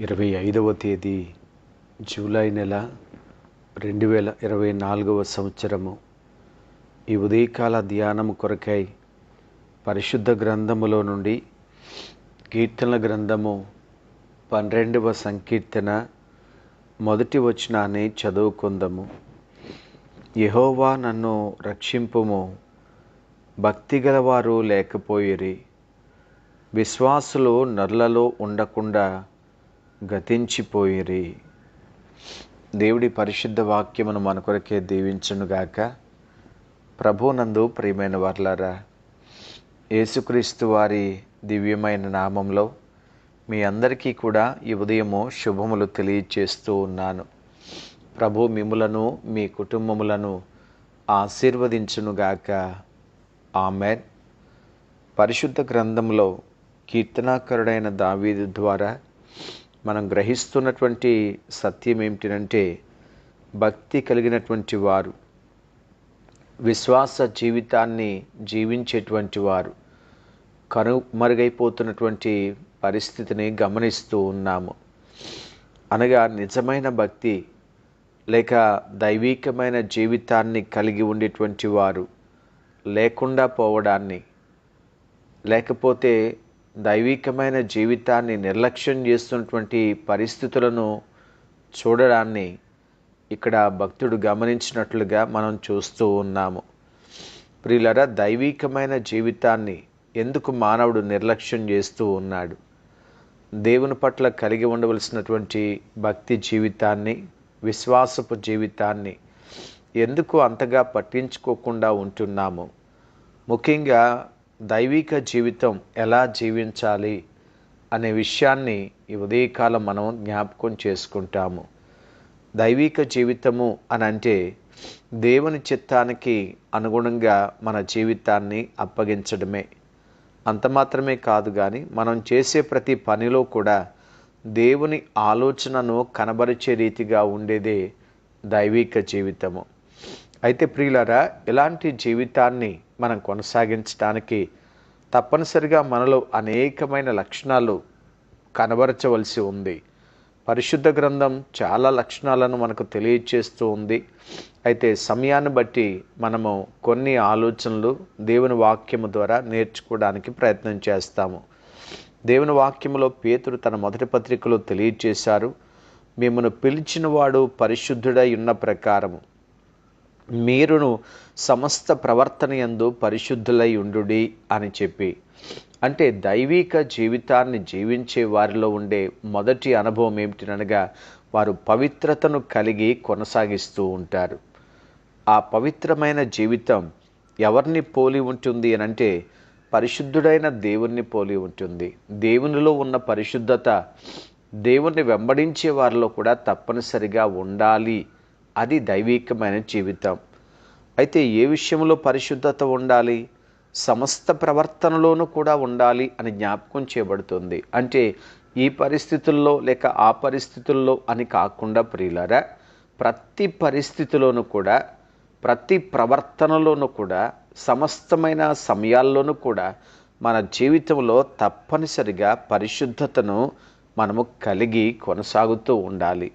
ఇరవై ఐదవ తేదీ జూలై నెల రెండు వేల ఇరవై నాలుగవ సంవత్సరము. ఈ ఉదయకాల ధ్యానము కొరకై పరిశుద్ధ గ్రంథములో నుండి కీర్తనల గ్రంథము పన్నెండవ సంకీర్తన మొదటి వచనాన్ని చదువుకుందాము. యహోవా నన్ను రక్షింపుము భక్తి గలవారు లేకపోయిరి. విశ్వాసులు నర్లలో ఉండకుండా గతించిపోయిరి. దేవుడి పరిశుద్ధ వాక్యమును మన కొరకే దీవించునుగాక ప్రభునందు ప్రియమైన వర్లారా యేసుక్రీస్తు వారి దివ్యమైన నామంలో మీ అందరికీ కూడా ఈ ఉదయము శుభములు తెలియచేస్తూ ఉన్నాను. ప్రభు మిములను మీ కుటుంబములను ఆశీర్వదించునుగాక ఆమె పరిశుద్ధ గ్రంథంలో కీర్తనాకరుడైన దావీదు ద్వారా మనం గ్రహిస్తున్నటువంటి సత్యం ఏమిటంటే భక్తి కలిగినటువంటి వారు విశ్వాస జీవితాన్ని జీవించేటువంటి వారు కనుమరుగైపోతున్నటువంటి పరిస్థితిని గమనిస్తూ ఉన్నాము. అనగా నిజమైన భక్తి లేక దైవీకమైన జీవితాన్ని కలిగి ఉండేటువంటి వారు లేకుండా పోవడాన్ని లేకపోతే దైవికమైన జీవితాన్ని నిర్లక్ష్యం చేస్తున్నటువంటి పరిస్థితులను చూడడాన్ని ఇక్కడ భక్తుడు గమనించినట్లుగా మనం చూస్తూ ఉన్నాము. ప్రియులరా దైవికమైన జీవితాన్ని ఎందుకు మానవుడు నిర్లక్ష్యం చేస్తూ ఉన్నాడు? దేవుని పట్ల కలిగి ఉండవలసినటువంటి భక్తి జీవితాన్ని విశ్వాసపు జీవితాన్ని ఎందుకు అంతగా పట్టించుకోకుండా ఉంటున్నాము? ముఖ్యంగా దైవిక జీవితం ఎలా జీవించాలి అనే విషయాన్ని ఈ ఉదయకాలం మనం జ్ఞాపకం చేసుకుంటాము. దైవిక జీవితము అని అంటే దేవుని చిత్తానికి అనుగుణంగా మన జీవితాన్ని అప్పగించడమే. అంత మాత్రమే కాదు కానీ మనం చేసే ప్రతి పనిలో కూడా దేవుని ఆలోచనను కనబరిచే రీతిగా ఉండేదే దైవిక జీవితము. అయితే ప్రియులరా ఇలాంటి జీవితాన్ని మనం కొనసాగించడానికి తప్పనిసరిగా మనలో అనేకమైన లక్షణాలు కనబరచవలసి ఉంది. పరిశుద్ధ గ్రంథం చాలా లక్షణాలను మనకు తెలియచేస్తూ ఉంది. అయితే సమయాన్ని బట్టి మనము కొన్ని ఆలోచనలు దేవుని వాక్యము ద్వారా నేర్చుకోవడానికి ప్రయత్నం చేస్తాము. దేవుని వాక్యములో పేతురు తన మొదటి పత్రికలో తెలియచేశారు. మిమ్మను పిలిచినవాడు పరిశుద్ధుడై ఉన్న ప్రకారము. మీరును సమస్త ప్రవర్తన యందు పరిశుద్ధులై ఉండుడి అని చెప్పి. అంటే దైవిక జీవితాన్ని జీవించే వారిలో ఉండే మొదటి అనుభవం ఏమిటనగా వారు పవిత్రతను కలిగి కొనసాగిస్తూ ఉంటారు. ఆ పవిత్రమైన జీవితం ఎవరిని పోలి ఉంటుంది అని అంటే పరిశుద్ధుడైన దేవుణ్ణి పోలి ఉంటుంది. దేవునిలో ఉన్న పరిశుద్ధత దేవుణ్ణి వెంబడించే వారిలో కూడా తప్పనిసరిగా ఉండాలి అది దైవికమైన జీవితం. అయితే ఏ విషయంలో పరిశుద్ధత ఉండాలి? సమస్త ప్రవర్తనలోనూ కూడా ఉండాలి అని జ్ఞాపకం చేయబడుతుంది. అంటే ఈ పరిస్థితుల్లో లేక ఆ పరిస్థితుల్లో అని కాకుండా ప్రియులరా ప్రతి పరిస్థితిలోనూ కూడా ప్రతి ప్రవర్తనలోనూ కూడా సమస్తమైన సమయాల్లోనూ కూడా మన జీవితంలో తప్పనిసరిగా పరిశుద్ధతను మనము కలిగి కొనసాగుతూ ఉండాలి.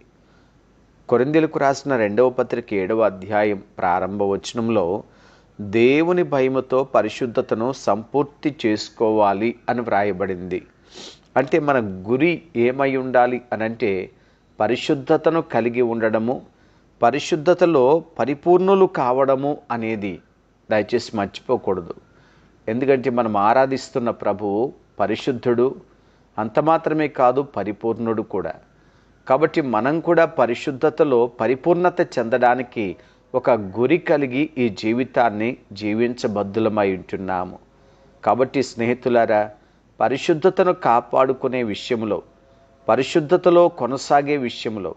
కొరిందెలకు రాసిన రెండవ పత్రిక ఏడవ అధ్యాయం ప్రారంభ వచనంలో దేవుని భయముతో పరిశుద్ధతను సంపూర్తి చేసుకోవాలి అని వ్రాయబడింది. అంటే మన గురి ఏమై ఉండాలి అనంటే పరిశుద్ధతను కలిగి ఉండడము పరిశుద్ధతలో పరిపూర్ణులు కావడము అనేది దయచేసి మర్చిపోకూడదు. ఎందుకంటే మనం ఆరాధిస్తున్న ప్రభువు పరిశుద్ధుడు అంత మాత్రమే కాదు పరిపూర్ణుడు కూడా. కాబట్టి మనం కూడా పరిశుద్ధతలో పరిపూర్ణత చెందడానికి ఒక గురి కలిగి ఈ జీవితాన్ని జీవించబద్దులమై ఉంటున్నాము. కాబట్టి స్నేహితులారా పరిశుద్ధతను కాపాడుకునే విషయంలో పరిశుద్ధతలో కొనసాగే విషయంలో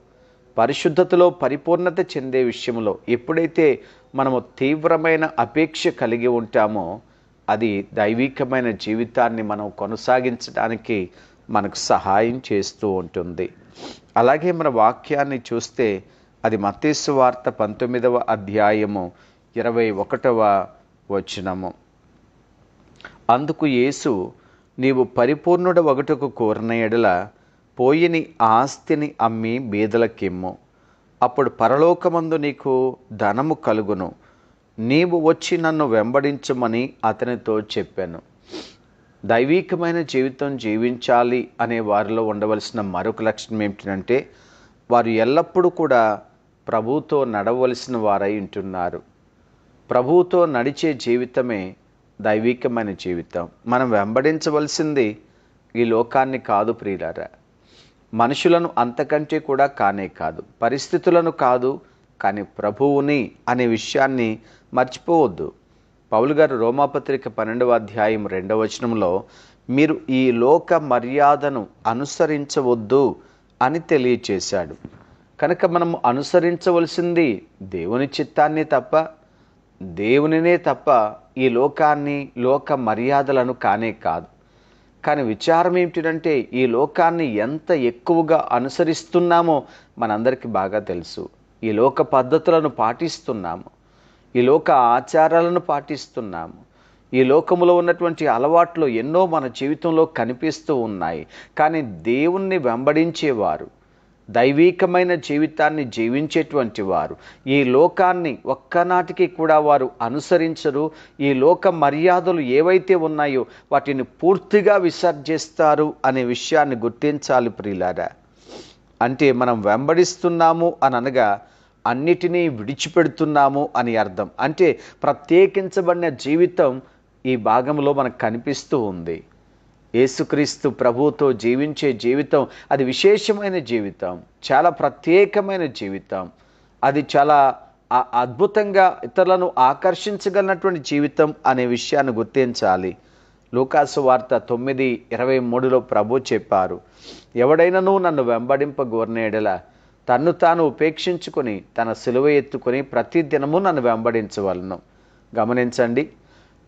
పరిశుద్ధతలో పరిపూర్ణత చెందే విషయంలో ఎప్పుడైతే మనము తీవ్రమైన అపేక్ష కలిగి ఉంటామో అది దైవికమైన జీవితాన్ని మనం కొనసాగించడానికి మనకు సహాయం చేస్తూ ఉంటుంది. అలాగే మన వాక్యాన్ని చూస్తే అది మతేసు వార్త పంతొమ్మిదవ అధ్యాయము ఇరవై ఒకటవ వచనము. అందుకు యేసు నీవు పరిపూర్ణుడ ఒకటకు కోరిన ఎడల పోయిని ఆస్తిని అమ్మి బీదలకిమ్ము అప్పుడు పరలోకమందు నీకు ధనము కలుగును. నీవు వచ్చి నన్ను వెంబడించమని అతనితో చెప్పాను. దైవీకమైన జీవితం జీవించాలి అనే వారిలో ఉండవలసిన మరొక లక్షణం ఏమిటంటే వారు ఎల్లప్పుడూ కూడా ప్రభువుతో నడవలసిన వారై ఉంటున్నారు. ప్రభువుతో నడిచే జీవితమే దైవీకమైన జీవితం. మనం వెంబడించవలసింది ఈ లోకాన్ని కాదు ప్రియులారా. మనుషులను అంతకంటే కూడా కానే కాదు పరిస్థితులను కాదు కానీ ప్రభువుని అనే విషయాన్ని మర్చిపోవద్దు. పౌలు గారు రోమాపత్రిక పన్నెండవ అధ్యాయం రెండవ వచనంలో మీరు ఈ లోక మర్యాదను అనుసరించవద్దు అని తెలియచేశాడు. కనుక మనం అనుసరించవలసింది దేవుని చిత్తాన్ని తప్ప దేవునినే తప్ప ఈ లోకాన్ని లోక మర్యాదలను కానే కాదు. కానీ విచారం ఏమిటంటే ఈ లోకాన్ని ఎంత ఎక్కువగా అనుసరిస్తున్నామో మనందరికీ బాగా తెలుసు. ఈ లోక పద్ధతులను పాటిస్తున్నాము. ఈ లోక ఆచారాలను పాటిస్తున్నాము. ఈ లోకములో ఉన్నటువంటి అలవాట్లు ఎన్నో మన జీవితంలో కనిపిస్తూ ఉన్నాయి. కానీ దేవుణ్ణి వెంబడించేవారు దైవీకమైన జీవితాన్ని జీవించేటువంటి వారు ఈ లోకాన్ని ఒక్కనాటికి కూడా వారు అనుసరించరు. ఈ లోక మర్యాదలు ఏవైతే ఉన్నాయో వాటిని పూర్తిగా విసర్జిస్తారు అనే విషయాన్ని గుర్తించాలి ప్రియులారా. అంటే మనం వెంబడిస్తున్నాము అని అనగా అన్నిటినీ విడిచిపెడుతున్నాము అని అర్థం. అంటే ప్రత్యేకించబడిన జీవితం ఈ భాగంలో మనకు కనిపిస్తూ ఉంది. యేసుక్రీస్తు ప్రభువుతో జీవించే జీవితం అది విశేషమైన జీవితం. చాలా ప్రత్యేకమైన జీవితం. అది చాలా అద్భుతంగా ఇతరులను ఆకర్షించగలిగినటువంటి జీవితం అనే విషయాన్ని గుర్తించాలి. లూకాసు వార్త తొమ్మిది ఇరవై మూడులో ప్రభు చెప్పారు. ఎవడైనను నన్ను వెంబడింపగోరినేడల తన్ను తాను ఉపేక్షించుకొని తన సిలువ ఎత్తుకొని ప్రతి దినము నన్ను వెంబడించవలను. గమనించండి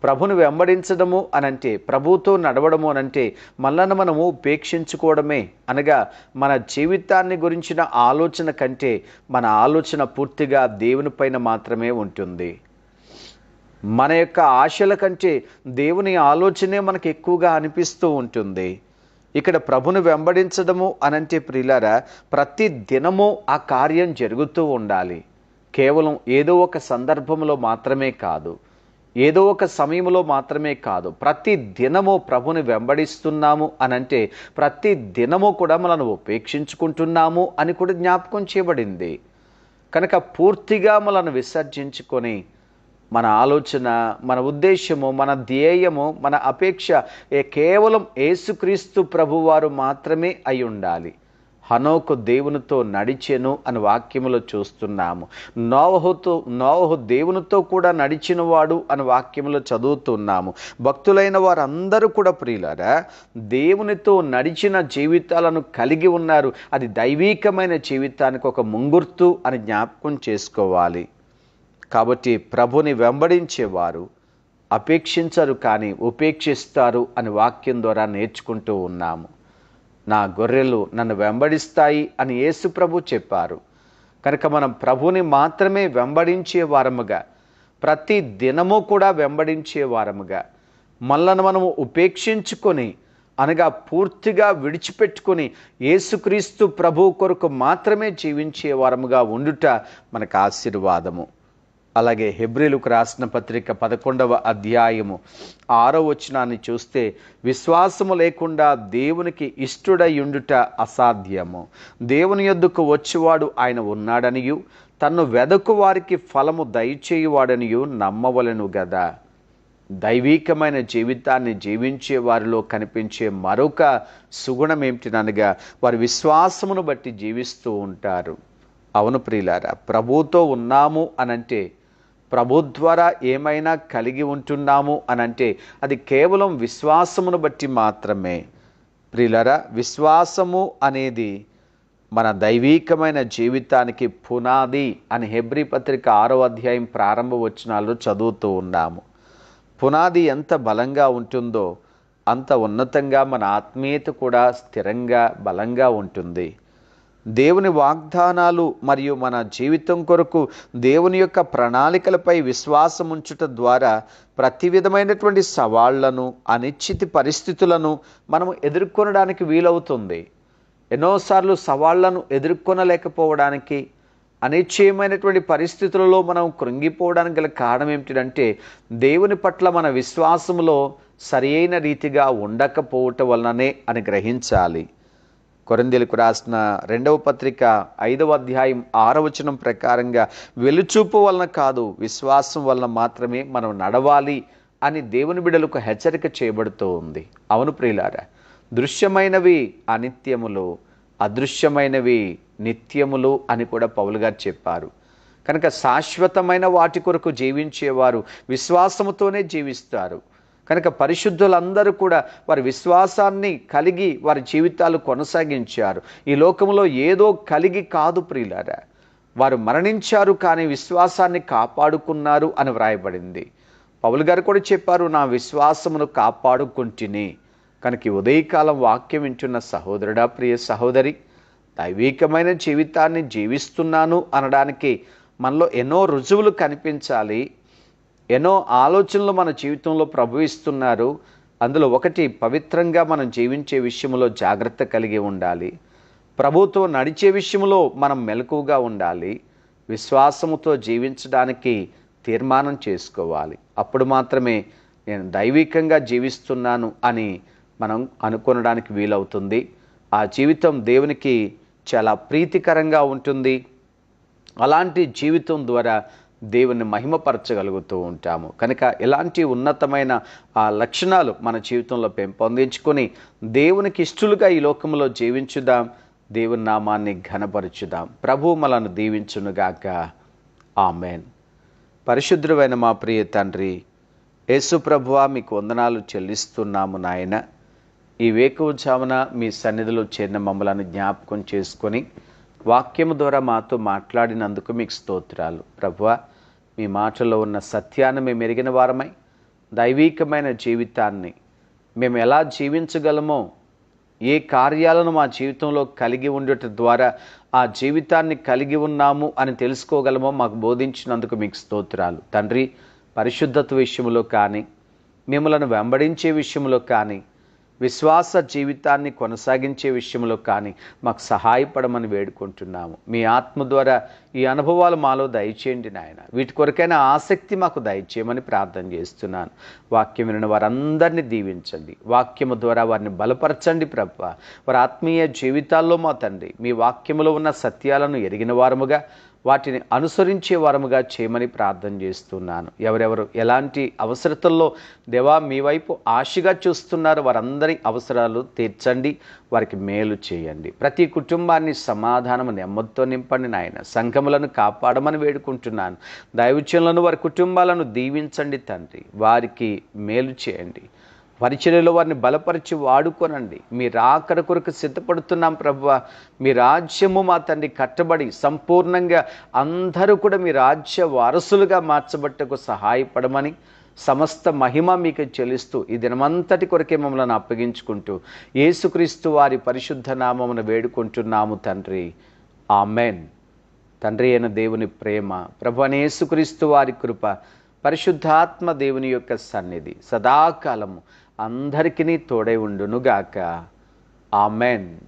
ప్రభుని వెంబడించడము అనంటే ప్రభుతో నడవడము అనంటే మనల్ని మనము ఉపేక్షించుకోవడమే అనగా మన జీవితాన్ని గురించిన ఆలోచన కంటే మన ఆలోచన పూర్తిగా దేవుని పైన మాత్రమే ఉంటుంది. మన యొక్క ఆశల కంటే దేవుని ఆలోచనే మనకు ఎక్కువగా అనిపిస్తూ ఉంటుంది. ఇక్కడ ప్రభుని వెంబడించడము అనంటే ప్రియులారా ప్రతి దినము ఆ కార్యం జరుగుతూ ఉండాలి. కేవలం ఏదో ఒక సందర్భంలో మాత్రమే కాదు ఏదో ఒక సమయంలో మాత్రమే కాదు ప్రతి దినము ప్రభుని వెంబడిస్తున్నాము అనంటే ప్రతి దినము కూడా మనను ఉపేక్షించుకుంటున్నాము అని కూడా జ్ఞాపకం చేయబడింది. కనుక పూర్తిగా మనను విసర్జించుకొని మన ఆలోచన మన ఉద్దేశము మన ధ్యేయము మన అపేక్ష ఏ కేవలం ఏసుక్రీస్తు ప్రభువారు మాత్రమే అయి ఉండాలి. హనోకు దేవునితో నడిచెను అని వాక్యములో చూస్తున్నాము. నోవహుతో నోవహు దేవునితో కూడా నడిచినవాడు అని వాక్యములో చదువుతున్నాము. భక్తులైన వారందరూ కూడా ప్రియులారా దేవునితో నడిచిన జీవితాలను కలిగి ఉన్నారు. అది దైవీకమైన జీవితానికి ఒక ముంగుర్తు అని జ్ఞాపకం చేసుకోవాలి. కాబట్టి ప్రభుని వెంబడించేవారు అపేక్షించరు కానీ ఉపేక్షిస్తారు అని వాక్యం ద్వారా నేర్చుకుంటూ ఉన్నాము. నా గొర్రెలు నన్ను వెంబడిస్తాయి అని యేసు ప్రభు చెప్పారు. కనుక మనం ప్రభుని మాత్రమే వెంబడించే వారముగా ప్రతి దినము కూడా వెంబడించే వారముగా మనలను మనము ఉపేక్షించుకొని అనగా పూర్తిగా విడిచిపెట్టుకొని యేసుక్రీస్తు ప్రభు కొరకు మాత్రమే జీవించే వారముగా ఉండుట మనకు ఆశీర్వాదము. అలాగే హెబ్రిలకు రాసిన పత్రిక పదకొండవ అధ్యాయము ఆరో వచనాన్ని చూస్తే విశ్వాసము లేకుండా దేవునికి ఇష్టుడయుండుట అసాధ్యము. దేవుని యొద్దకు వచ్చేవాడు ఆయన ఉన్నాడనియు తన్ను వెదకు వారికి ఫలము దయచేయువాడనియు నమ్మవలెను గదా. దైవీకమైన జీవితాన్ని జీవించే వారిలో కనిపించే మరొక సుగుణం ఏమిటిననగా వారి విశ్వాసమును బట్టి జీవిస్తూ ఉంటారు. అవును ప్రియులారా ప్రభుతో ఉన్నాము అనంటే ప్రభు ద్వారా ఏమైనా కలిగి ఉంటున్నాము అని అంటే అది కేవలం విశ్వాసమును బట్టి మాత్రమే. ప్రిలరా విశ్వాసము అనేది మన దైవీకమైన జీవితానికి పునాది అని హెబ్రి పత్రిక ఆరో అధ్యాయం ప్రారంభ వచనాల్లో చదువుతూ ఉన్నాము. పునాది ఎంత బలంగా ఉంటుందో అంత ఉన్నతంగా మన ఆత్మీయత కూడా స్థిరంగా బలంగా ఉంటుంది. దేవుని వాగ్దానాలు మరియు మన జీవితం కొరకు దేవుని యొక్క ప్రణాళికలపై విశ్వాసం ఉంచుట ద్వారా ప్రతి విధమైనటువంటి సవాళ్ళను అనిశ్చిత పరిస్థితులను మనం ఎదుర్కొనడానికి వీలవుతుంది. ఎన్నోసార్లు సవాళ్ళను ఎదుర్కొనలేకపోవడానికి అనిశ్చయమైనటువంటి పరిస్థితులలో మనం కృంగిపోవడానికి గల కారణం ఏమిటంటే దేవుని పట్ల మన విశ్వాసములో సరియైన రీతిగా ఉండకపోవటం వలననే అని గ్రహించాలి. కొరిందెలకు రాసిన రెండవ పత్రిక ఐదవ అధ్యాయం ఆరవచనం ప్రకారంగా వెలుచూపు వలన కాదు విశ్వాసం వలన మాత్రమే మనం నడవాలి అని దేవుని బిడలకు హెచ్చరిక చేయబడుతూ ఉంది. అవును ప్రియులారా దృశ్యమైనవి అనిత్యములు అదృశ్యమైనవి నిత్యములు అని కూడా పౌలు గారు చెప్పారు. కనుక శాశ్వతమైన వాటి కొరకు జీవించేవారు విశ్వాసముతోనే జీవిస్తారు. కనుక పరిశుద్ధులందరూ కూడా వారి విశ్వాసాన్ని కలిగి వారి జీవితాలు కొనసాగించారు. ఈ లోకంలో ఏదో కలిగి కాదు ప్రియులారా. వారు మరణించారు కానీ విశ్వాసాన్ని కాపాడుకున్నారు అని వ్రాయబడింది. పౌలు గారు కూడా చెప్పారు నా విశ్వాసమును కాపాడుకుంటుని. కనుక ఉదయకాలం వాక్యం వింటున్న సహోదరుడా ప్రియ సహోదరి దైవికమైన జీవితాన్ని జీవిస్తున్నాను అనడానికి మనలో ఎన్నో రుజువులు కనిపించాలి. ఎన్నో ఆలోచనలు మన జీవితంలో ప్రభవిస్తున్నారు అందులో ఒకటి పవిత్రంగా మనం జీవించే విషయంలో జాగ్రత్త కలిగి ఉండాలి. ప్రభుత్వం నడిచే విషయంలో మనం మెలకువగా ఉండాలి. విశ్వాసముతో జీవించడానికి తీర్మానం చేసుకోవాలి. అప్పుడు మాత్రమే నేను దైవికంగా జీవిస్తున్నాను అని మనం అనుకొనడానికి వీలవుతుంది. ఆ జీవితం దేవునికి చాలా ప్రీతికరంగా ఉంటుంది. అలాంటి జీవితం ద్వారా దేవుని మహిమపరచగలుగుతూ ఉంటాము. కనుక ఇలాంటి ఉన్నతమైన ఆ లక్షణాలు మన జీవితంలో పెంపొందించుకొని దేవునికి ఇష్టలుగా ఈ లోకంలో జీవించుదాం. దేవుని నామాన్ని ఘనపరచుదాం. ప్రభు మనను దీవించునుగాక ఆమెన్. పరిశుద్ధుడైన మా ప్రియ తండ్రి యేసుప్రభువ మీకు వందనాలు చెల్లిస్తున్నాము నాయన. ఈ వేకువజామున మీ సన్నిధిలో చేరిన మమ్మలను జ్ఞాపకం చేసుకొని వాక్యము ద్వారా మాతో మాట్లాడినందుకు మీకు స్తోత్రాలు. ప్రభు మీ మాటలో ఉన్న సత్యాన్ని మేము ఎరిగిన వారమై దైవీకమైన జీవితాన్ని మేము ఎలా జీవించగలమో ఏ కార్యాలను మా జీవితంలో కలిగి ఉండటం ద్వారా ఆ జీవితాన్ని కలిగి ఉన్నాము అని తెలుసుకోగలమో మాకు బోధించినందుకు మీకు స్తోత్రాలు. తండ్రి పరిశుద్ధత విషయంలో కానీ మిమ్మలను వెంబడించే విషయంలో కానీ విశ్వాస జీవితాన్ని కొనసాగించే విషయంలో కానీ మాకు సహాయపడమని వేడుకుంటున్నాము. మీ ఆత్మ ద్వారా ఈ అనుభవాలు మాలో దయచేయండి నాయన. వీటి కొరకైనా ఆసక్తి మాకు దయచేయమని ప్రార్థన చేస్తున్నాను. వాక్యం విన వారందరినీ దీవించండి. వాక్యము ద్వారా వారిని బలపరచండి ప్రభ. వారి ఆత్మీయ జీవితాల్లో మా తండ్రి మీ వాక్యములో ఉన్న సత్యాలను ఎరిగిన వారముగా వాటిని అనుసరించే వారముగా చేయమని ప్రార్థన చేస్తున్నాను. ఎవరెవరు ఎలాంటి అవసరతల్లో దేవా మీ వైపు ఆశగా చూస్తున్నారు వారందరి అవసరాలు తీర్చండి వారికి మేలు చేయండి. ప్రతి కుటుంబాన్ని సమాధానము నెమ్మదితో నింపండి నాయన. సంఘములను కాపాడమని వేడుకుంటున్నాను. దైవచనులను వారి కుటుంబాలను దీవించండి తండ్రి. వారికి మేలు చేయండి. పరిచర్యలో వారిని బలపరిచి వాడుకోనండి. మీ రాకడ కొరకు సిద్ధపడుతున్నాం ప్రభు మీ రాజ్యము మా తండ్రి కట్టబడి సంపూర్ణంగా అందరూ కూడా మీ రాజ్య వారసులుగా మార్చబట్టకు సహాయపడమని సమస్త మహిమ మీకు చెల్లిస్తూ ఈ దినమంతటి కొరకే మమ్మల్ని అప్పగించుకుంటూ యేసుక్రీస్తు వారి పరిశుద్ధ నామమును వేడుకుంటున్నాము తండ్రి. ఆమెన్. తండ్రి అయిన దేవుని ప్రేమ ప్రభు అని యేసుక్రీస్తు వారి కృప పరిశుద్ధాత్మ దేవుని యొక్క సన్నిధి సదాకాలము అందరికీ తోడై ఉండునుగాక. ఆమెన్.